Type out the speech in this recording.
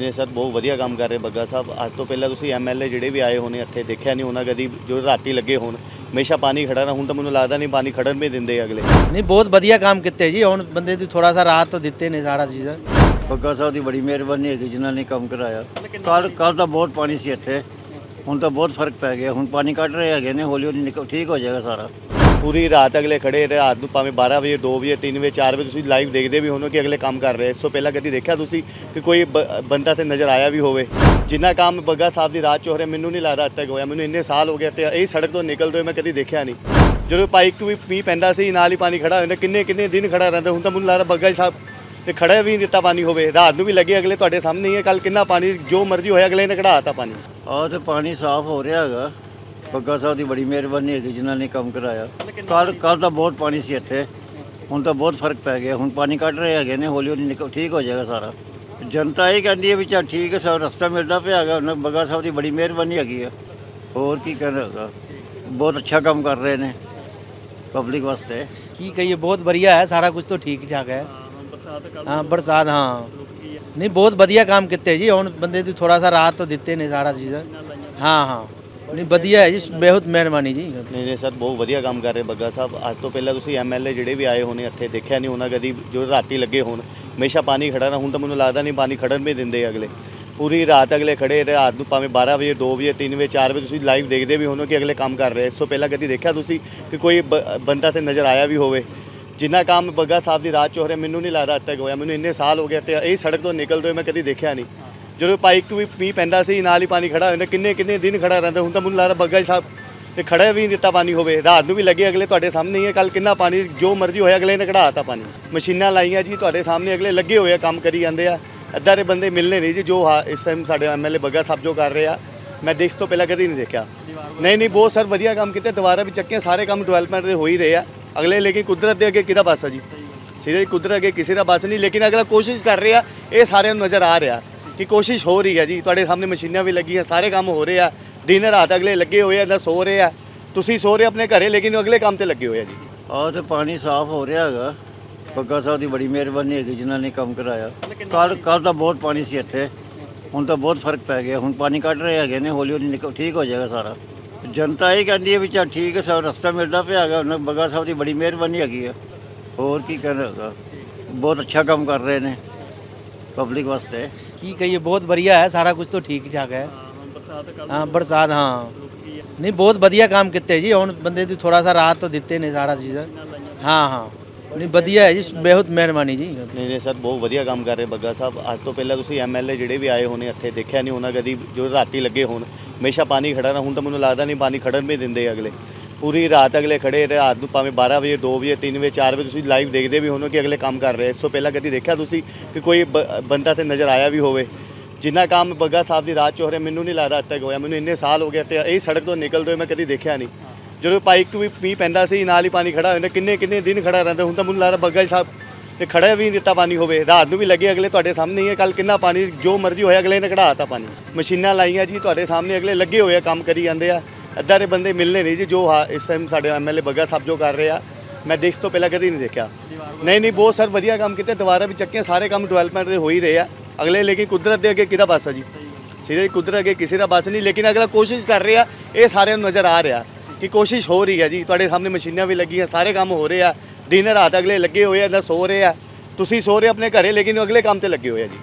ਨਹੀਂ ਨਹੀਂ ਸਰ ਬਹੁਤ ਵਧੀਆ ਕੰਮ ਕਰ ਰਹੇ ਬੱਗਾ ਸਾਹਿਬ। ਅੱਜ ਤੋਂ ਪਹਿਲਾਂ ਤੁਸੀਂ ਐਮਐਲਏ ਜਿਹੜੇ ਵੀ ਆਏ ਹੋਣੇ ਇੱਥੇ ਦੇਖਿਆ ਨਹੀਂ ਉਹਨਾਂ ਕਦੀ ਜੋ ਰਾਤੀ ਲੱਗੇ ਹੋਣ। ਹਮੇਸ਼ਾ ਪਾਣੀ ਖੜਾ ਨਾ ਹੁਣ ਤਾਂ ਮੈਨੂੰ ਲੱਗਦਾ ਨਹੀਂ ਪਾਣੀ ਖੜਨ ਵੀ ਦਿੰਦੇ ਅਗਲੇ। ਨਹੀਂ ਬਹੁਤ ਵਧੀਆ ਕੰਮ ਕੀਤੇ ਜੀ। ਹੁਣ ਬੰਦੇ ਦੀ ਥੋੜਾ ਸਾ ਰਾਹਤ ਤਾਂ ਦਿੱਤੇ ਨੇ ਸਾਰਾ ਚੀਜ਼ਾਂ। ਬੱਗਾ ਸਾਹਿਬ ਦੀ ਬੜੀ ਮਿਹਰਬਾਨੀ ਹੈਗੀ ਜਿਨ੍ਹਾਂ ਨੇ ਕੰਮ ਕਰਾਇਆ। ਕੱਲ ਕੱਲ ਤਾਂ ਬਹੁਤ ਪਾਣੀ ਸੀ ਇੱਥੇ। ਹੁਣ ਤਾਂ ਬਹੁਤ ਫ਼ਰਕ ਪੈ ਗਿਆ। ਹੁਣ ਪਾਣੀ ਕੱਢ ਰਹੇ ਹੈਗੇ ਨੇ ਹੌਲੀ ਹੌਲੀ ਨਿਕਲ ਠੀਕ ਹੋ ਜਾਏਗਾ ਸਾਰਾ। ਪੂਰੀ ਰਾਤ ਅਗਲੇ ਖੜੇ ਰਾਤ ਨੂੰ ਭਾਵੇਂ 12 ਵਜੇ 2 ਵਜੇ 3 ਵਜੇ 4 ਵਜੇ, ਤੁਸੀਂ ਲਾਈਵ ਦੇਖਦੇ ਵੀ ਹੋਣੋ ਕਿ ਅਗਲੇ ਕੰਮ ਕਰ ਰਹੇ। ਇਸ ਤੋਂ ਪਹਿਲਾਂ ਕਦੀ ਦੇਖਿਆ ਤੁਸੀਂ ਕਿ ਕੋਈ ਬ- ਬੰਦਾ ਤੇ ਨਜ਼ਰ ਆਇਆ ਵੀ ਹੋਵੇ? ਜਿੰਨਾ ਕੰਮ ਬੱਗਾ ਸਾਹਿਬ ਦੀ ਰਾਤ ਚ ਹੋ ਰਿਹਾ, ਮੈਨੂੰ ਨਹੀਂ ਲੱਗਦਾ ਅੱਜ ਤੱਕ ਹੋਇਆ। ਮੈਨੂੰ ਇੰਨੇ ਸਾਲ ਹੋ ਗਏ ਤੇ ਇਹ ਸੜਕ ਤੋਂ ਨਿਕਲਦੇ ਹੋਏ ਮੈਂ ਕਦੀ ਦੇਖਿਆ ਨਹੀਂ। ਜਦੋਂ ਪਾਈਕ ਵੀ ਪੀ ਪੈਂਦਾ ਸੀ, ਨਾਲ ਹੀ ਪਾਣੀ ਖੜਾ ਹੋ ਜਾਂਦਾ ਕਿੰਨੇ ਕਿੰਨੇ ਦਿਨ ਖੜਾ ਰਹਿੰਦਾ। ਹੁਣ ਤਾਂ ਮੈਨੂੰ ਲੱਗਦਾ ਬੱਗਾ ਸਾਹਿਬ ਤੇ ਖੜਾ ਵੀ ਨਹੀਂ ਦਿੱਤਾ ਪਾਣੀ ਹੋਵੇ। ਰਾਤ ਨੂੰ ਵੀ ਲੱਗੇ ਅਗਲੇ ਤੁਹਾਡੇ ਸਾਹਮਣੇ ਹੀ ਹੈ ਕੱਲ ਕਿੰਨਾ ਪਾਣੀ, ਜੋ ਮਰਜ਼ੀ ਹੋਇਆ, ਅਗਲੇ ਨੇ ਕਢਾਤਾ ਪਾਣੀ। ਆਹ ਤੇ ਪਾਣੀ ਸਾਫ਼ ਹੋ ਰਿਹਾ ਹੈਗਾ। ਬੱਗਾ ਸਾਹਿਬ ਦੀ ਬੜੀ ਮਿਹਰਬਾਨੀ ਹੈਗੀ ਜਿਨ੍ਹਾਂ ਨੇ ਕੰਮ ਕਰਾਇਆ। ਕੱਲ ਕੱਲ ਤਾਂ ਬਹੁਤ ਪਾਣੀ ਸੀ ਇੱਥੇ। ਹੁਣ ਤਾਂ ਬਹੁਤ ਫ਼ਰਕ ਪੈ ਗਿਆ। ਹੁਣ ਪਾਣੀ ਕੱਢ ਰਹੇ ਹੈਗੇ ਨੇ ਹੌਲੀ ਹੌਲੀ ਨਿਕਲ ਠੀਕ ਹੋ ਜਾਏਗਾ ਸਾਰਾ। ਜਨਤਾ ਇਹ ਕਹਿੰਦੀ ਹੈ ਵੀ ਚੱਲ ਠੀਕ ਹੈ ਸਭ ਰਸਤਾ ਮਿਲਦਾ ਪਿਆ ਹੈਗਾ। ਉਹਨਾਂ ਬੱਗਾ ਸਾਹਿਬ ਦੀ ਬੜੀ ਮਿਹਰਬਾਨੀ ਹੈਗੀ ਆ। ਹੋਰ ਕੀ ਕਹਿਣਾ ਹੈਗਾ? ਬਹੁਤ ਅੱਛਾ ਕੰਮ ਕਰ ਰਹੇ ਨੇ ਪਬਲਿਕ ਵਾਸਤੇ। ਕੀ ਕਹੀਏ ਬਹੁਤ ਵਧੀਆ ਹੈ। ਸਾਰਾ ਕੁਝ ਤਾਂ ਠੀਕ ਠਾਕ ਹੈ। ਹਾਂ ਬਰਸਾਤ ਹਾਂ ਨਹੀਂ ਬਹੁਤ ਵਧੀਆ ਕੰਮ ਕੀਤੇ ਜੀ। ਹੁਣ ਬੰਦੇ ਦੀ ਥੋੜਾ ਸਾ ਰਾਹਤ ਤਾਂ ਦਿੱਤੇ ਨੇ ਸਾਰਾ ਚੀਜ਼ਾਂ। ਹਾਂ ਹਾਂ। ਨਹੀਂ, ਵਧੀਆ ਹੈ ਜੀ, ਬਹੁਤ ਮਿਹਰਬਾਨੀ ਜੀ। ਨਹੀਂ ਨਹੀਂ ਸਰ, ਬਹੁਤ ਵਧੀਆ ਕੰਮ ਕਰ ਰਹੇ ਬੱਗਾ ਸਾਹਿਬ। ਅੱਜ ਤੋਂ ਪਹਿਲਾਂ ਤੁਸੀਂ ਐਮਐਲਏ ਜਿਹੜੇ ਵੀ ਆਏ ਹੋਣੇ, ਇੱਥੇ ਦੇਖਿਆ ਨਹੀਂ ਉਹਨਾਂ ਕਦੀ, ਜੋ ਰਾਤੀ ਲੱਗੇ ਹੋਣ। ਹਮੇਸ਼ਾ ਪਾਣੀ ਖੜਾ ਨਾ ਹੁਣ ਤਾਂ ਮੈਨੂੰ ਲੱਗਦਾ ਨਹੀਂ ਪਾਣੀ ਖੜਨ ਵੀ ਦਿੰਦੇ ਅਗਲੇ। ਪੂਰੀ ਰਾਤ ਅਗਲੇ ਖੜੇ, ਰਾਤ ਨੂੰ ਭਾਵੇਂ 12 ਵਜੇ 2 ਵਜੇ 3 ਵਜੇ 4 ਵਜੇ ਤੁਸੀਂ ਲਾਈਵ ਦੇਖਦੇ ਵੀ ਹੋਣੋ ਕਿ ਅਗਲੇ ਕੰਮ ਕਰ ਰਹੇ। ਇਸ ਤੋਂ ਪਹਿਲਾਂ ਕਦੀ ਦੇਖਿਆ ਤੁਸੀਂ ਕਿ ਕੋਈ ਬ- ਬੰਦਾ ਤੇ ਨਜ਼ਰ ਆਇਆ ਵੀ ਹੋਵੇ? ਜਿੰਨਾ ਕੰਮ ਬੱਗਾ ਸਾਹਿਬ ਦੀ ਰਾਤ ਚ ਹੋ ਰਿਹਾ, ਮੈਨੂੰ ਨਹੀਂ ਲੱਗਦਾ ਅੱਜ ਤੱਕ ਹੋਇਆ। ਮੈਨੂੰ ਇੰਨੇ ਸਾਲ ਹੋ ਗਏ ਤੇ ਇਹ ਸੜਕ ਤੋਂ ਨਿਕਲਦੇ ਹੋਏ ਮੈਂ ਕਦੀ ਦੇਖਿਆ ਨਹੀਂ। ਜਦੋਂ ਪਾਈਕ ਵੀ ਮੀਂਹ ਪੈਂਦਾ ਸੀ, ਨਾਲ ਹੀ ਪਾਣੀ ਖੜਾ ਹੁੰਦਾ ਕਿੰਨੇ ਕਿੰਨੇ ਦਿਨ ਖੜਾ ਰਹਿੰਦਾ, ਹੁਣ ਤਾਂ ਮੈਨੂੰ ਲੱਗਦਾ ਬੱਗਾ ਸਾਹਿਬ ਤੇ ਖੜਾ ਵੀ ਨਹੀਂ ਦਿੱਤਾ ਪਾਣੀ ਹੋਵੇ। ਰਾਤ ਨੂੰ ਵੀ ਲੱਗੇ, ਅਗਲੇ ਤੁਹਾਡੇ ਸਾਹਮਣੇ ਹੀ ਹੈ ਕੱਲ ਕਿੰਨਾ ਪਾਣੀ, ਜੋ ਮਰਜ਼ੀ ਹੋਇਆ, ਅਗਲੇ ਨੇ ਕਢਾਤਾ ਪਾਣੀ। ਮਸ਼ੀਨਾਂ ਲਾਈਆਂ ਜੀ, ਤੁਹਾਡੇ ਸਾਹਮਣੇ ਅਗਲੇ ਲੱਗੇ ਹੋਏ ਆ, ਕੰਮ ਕਰੀ ਜਾਂਦੇ ਆ। ਅੱਧਾ ਦੇ ਬੰਦੇ ਮਿਲਨੇ ਨਹੀਂ ਜੀ, ਜੋ ਹਾ- ਇਸ ਟਾਈਮ ਸਾਡੇ ਐਮਐਲਏ ਬੱਗਾ ਸਾਹਿਬ ਜੋ ਕਰ ਰਹੇ ਆ, ਮੈਂ ਦੇਖ ਤੋਂ ਪਹਿਲਾਂ ਕਦੀ ਨਹੀਂ ਦੇਖਿਆ। ਨਹੀਂ ਨਹੀਂ, ਬਹੁਤ ਸਰ ਵਧੀਆ ਕੰਮ ਕੀਤੇ, ਦੁਬਾਰਾ ਵੀ ਚੱਕੇ, ਸਾਰੇ ਕੰਮ ਡਿਵੈਲਪਮੈਂਟ ਦੇ ਹੋ ਹੀ ਰਹੇ ਆ। ਅਗਲੇ ਲੇਕਿਨ ਕੁਦਰਤ ਦੇ ਅੱਗੇ ਕਿਹਦਾ ਬਸ ਆ ਜੀ? ਸਿਰੇ ਕੁਦਰਤ ਅੱਗੇ ਕਿਸੇ ਦਾ ਬਸ ਨਹੀਂ, ਲੇਕਿਨ ਅਗਲਾ ਕੋਸ਼ਿਸ਼ ਕਰ ਰਿਹਾ, ਇਹ ਸਾਰਿਆਂ ਨੂੰ ਨਜ਼ਰ ਆ ਰਿਹਾ। ਕਿ ਕੋਸ਼ਿਸ਼ ਹੋ ਰਹੀ ਹੈ ਜੀ। ਤੁਹਾਡੇ ਸਾਹਮਣੇ ਮਸ਼ੀਨਾਂ ਵੀ ਲੱਗੀਆਂ ਸਾਰੇ ਕੰਮ ਹੋ ਰਹੇ ਆ। ਦਿਨ ਰਾਤ ਅਗਲੇ ਲੱਗੇ ਹੋਏ ਆ ਨਾ ਸੋ ਰਹੇ ਆ। ਤੁਸੀਂ ਸੋ ਰਹੇ ਆਪਣੇ ਘਰੇ ਲੇਕਿਨ ਅਗਲੇ ਕੰਮ ਤੇ ਲੱਗੇ ਹੋਏ ਆ ਜੀ। ਆਹ ਤੇ ਪਾਣੀ ਸਾਫ਼ ਹੋ ਰਿਹਾ ਹੈਗਾ। ਬੱਗਾ ਸਾਹਿਬ ਦੀ ਬੜੀ ਮਿਹਰਬਾਨੀ ਹੈਗੀ ਜਿਨ੍ਹਾਂ ਨੇ ਕੰਮ ਕਰਾਇਆ। ਕੱਲ ਕੱਲ ਤਾਂ ਬਹੁਤ ਪਾਣੀ ਸੀ ਇੱਥੇ। ਹੁਣ ਤਾਂ ਬਹੁਤ ਫ਼ਰਕ ਪੈ ਗਿਆ। ਹੁਣ ਪਾਣੀ ਕੱਢ ਰਹੇ ਹੈਗੇ ਨੇ ਹੌਲੀ ਹੌਲੀ ਨਿਕਲ ਠੀਕ ਹੋ ਜਾਏਗਾ ਸਾਰਾ। ਜਨਤਾ ਇਹ ਕਹਿੰਦੀ ਹੈ ਵੀ ਚੱਲ ਠੀਕ ਹੈ ਸਭ ਰਸਤਾ ਮਿਲਦਾ ਪਿਆ ਹੈਗਾ। ਉਹਨਾਂ ਬੱਗਾ ਸਾਹਿਬ ਦੀ ਬੜੀ ਮਿਹਰਬਾਨੀ ਹੈਗੀ ਆ। ਹੋਰ ਕੀ ਕਹਿਣਾ ਹੈਗਾ। ਬਹੁਤ ਅੱਛਾ ਕੰਮ ਕਰ ਰਹੇ ਨੇ ਪਬਲਿਕ ਵਾਸਤੇ। ਕੀ ਕਹੀਏ ਬਹੁਤ ਵਧੀਆ ਹੈ ਸਾਰਾ ਕੁਝ ਤਾਂ ਠੀਕ ਠਾਕ ਹੈ। ਹਾਂ ਬਰਸਾਤ ਹਾਂ ਨਹੀਂ ਬਹੁਤ ਵਧੀਆ ਕੰਮ ਕੀਤੇ ਜੀ ਹੁਣ ਬੰਦੇ ਦੀ ਥੋੜਾ ਸਾ ਰਾਹਤ ਤਾਂ ਦਿੱਤੇ ਨੇ ਸਾਰਾ ਚੀਜ਼ਾਂ। ਹਾਂ ਹਾਂ। ਨਹੀਂ ਵਧੀਆ ਹੈ ਜੀ ਬਹੁਤ ਮਿਹਰਬਾਨੀ ਜੀ। ਨਹੀਂ ਨਹੀਂ ਸਰ ਬਹੁਤ ਵਧੀਆ ਕੰਮ ਕਰ ਰਹੇ ਬੱਗਾ ਸਾਹਿਬ। ਅੱਜ ਤੋਂ ਪਹਿਲਾਂ ਤੁਸੀਂ ਐਮਐਲਏ ਜਿਹੜੇ ਵੀ ਆਏ ਹੋਣੇ ਇੱਥੇ ਦੇਖਿਆ ਨਹੀਂ ਉਹਨਾਂ ਕਦੀ ਜੋ ਰਾਤੀ ਲੱਗੇ ਹੋਣ। ਹਮੇਸ਼ਾ ਪਾਣੀ ਖੜਾ ਨਾ ਹੁਣ ਤਾਂ ਮੈਨੂੰ ਲੱਗਦਾ ਨਹੀਂ ਪਾਣੀ ਖੜਨ ਵੀ ਦਿੰਦੇ ਅਗਲੇ। ਪੂਰੀ ਰਾਤ ਅਗਲੇ ਖੜੇ ਰਾਤ ਨੂੰ ਭਾਵੇਂ 12 ਵਜੇ 2 ਵਜੇ 3 ਵਜੇ 4 ਵਜੇ ਤੁਸੀਂ ਲਾਈਵ ਦੇਖਦੇ ਵੀ ਹੋਣੋ ਕਿ ਅਗਲੇ ਕੰਮ ਕਰ ਰਹੇ। ਇਸ ਤੋਂ ਪਹਿਲਾਂ ਕਦੀ ਦੇਖਿਆ ਤੁਸੀਂ ਕਿ ਕੋਈ ਬ- ਬੰਦਾ ਤੇ ਨਜ਼ਰ ਆਇਆ ਵੀ ਹੋਵੇ? ਜਿੰਨਾ ਕੰਮ ਬੱਗਾ ਸਾਹਿਬ ਦੀ ਰਾਤ ਚ ਹੋ ਰਿਹਾ, ਮੈਨੂੰ ਨਹੀਂ ਲੱਗਦਾ ਅੱਜ ਤੱਕ ਹੋਇਆ। ਮੈਨੂੰ ਇੰਨੇ ਸਾਲ ਹੋ ਗਏ ਤੇ ਇਹ ਸੜਕ ਤੋਂ ਨਿਕਲਦੇ ਹੋਏ ਮੈਂ ਕਦੀ ਦੇਖਿਆ ਨਹੀਂ। ਜਦੋਂ ਪਾਈਕ ਵੀ ਮੀਂਹ ਪੈਂਦਾ ਸੀ, ਨਾਲ ਹੀ ਪਾਣੀ ਖੜਾ ਹੋ ਜਾਂਦਾ ਕਿੰਨੇ ਕਿੰਨੇ ਦਿਨ ਖੜਾ ਰਹਿੰਦਾ। ਹੁਣ ਤਾਂ ਮੈਨੂੰ ਲੱਗਦਾ ਬੱਗਾ ਸਾਹਿਬ ਤੇ ਖੜਾ ਵੀ ਨਹੀਂ ਦਿੱਤਾ ਪਾਣੀ ਹੋਵੇ। ਰਾਤ ਨੂੰ ਵੀ ਲੱਗੇ, ਅਗਲੇ ਤੁਹਾਡੇ ਸਾਹਮਣੇ ਹੀ ਹੈ। ਕੱਲ ਕਿੰਨਾ ਪਾਣੀ, ਜੋ ਮਰਜ਼ੀ ਹੋਇਆ, ਅਗਲੇ ਨੇ ਕਢਾਤਾ ਪਾਣੀ। ਮਸ਼ੀਨਾਂ ਲਾਈਆਂ ਜੀ, ਤੁਹਾਡੇ ਸਾਹਮਣੇ ਅਗਲੇ ਲੱਗੇ ਹੋਏ ਆ, ਕੰਮ ਕਰੀ ਜਾਂਦੇ ਆ। ਅੱਧਾ ਦੇ ਬੰਦੇ ਮਿਲਨੇ ਨਹੀਂ ਜੀ, ਜੋ ਹਾ- ਇਸ ਟਾਈਮ ਸਾਡੇ ਐਮਐਲਏ ਬੱਗਾ ਸਾਹਿਬ ਜੋ ਕਰ ਰਹੇ ਆ, ਮੈਂ ਦੇਖ ਤੋਂ ਪਹਿਲਾਂ ਕਦੀ ਨਹੀਂ ਦੇਖਿਆ। ਨਹੀਂ ਨਹੀਂ, ਬਹੁਤ ਸਰ ਵਧੀਆ ਕੰਮ ਕੀਤੇ, ਦੁਬਾਰਾ ਵੀ ਚੱਕੇ, ਸਾਰੇ ਕੰਮ ਡਿਵੈਲਪਮੈਂਟ ਦੇ ਹੋ ਹੀ ਰਹੇ ਆ। ਅਗਲੇ, ਲੇਕਿਨ ਕੁਦਰਤ ਦੇ ਅੱਗੇ ਕਿਹਦਾ ਬਸ ਆ ਜੀ? ਸਿਰੇ ਕੁਦਰਤ ਅੱਗੇ ਕਿਸੇ ਦਾ ਬਸ ਨਹੀਂ, ਲੇਕਿਨ ਅਗਲਾ ਕੋਸ਼ਿਸ਼ ਕਰ ਰਿਹਾ, ਇਹ ਸਾਰਿਆਂ ਨੂੰ ਨਜ਼ਰ ਆ ਰਿਹਾ ਕਿ ਕੋਸ਼ਿਸ਼ ਹੋ ਰਹੀ ਹੈ ਜੀ। ਤੁਹਾਡੇ ਸਾਹਮਣੇ ਮਸ਼ੀਨਾਂ ਵੀ ਲੱਗੀਆਂ, ਸਾਰੇ ਕੰਮ ਹੋ ਰਹੇ ਆ। ਦਿਨ ਰਾਤ ਅਗਲੇ ਲੱਗੇ ਹੋਏ ਆ, ਨਾ ਸੋ ਰਹੇ ਆ। ਤੁਸੀਂ ਸੋ ਰਹੇ ਆਪਣੇ ਘਰੇ, ਲੇਕਿਨ ਉਹ ਅਗਲੇ ਕੰਮ ਤੇ ਲੱਗੇ ਹੋਏ ਆ ਜੀ।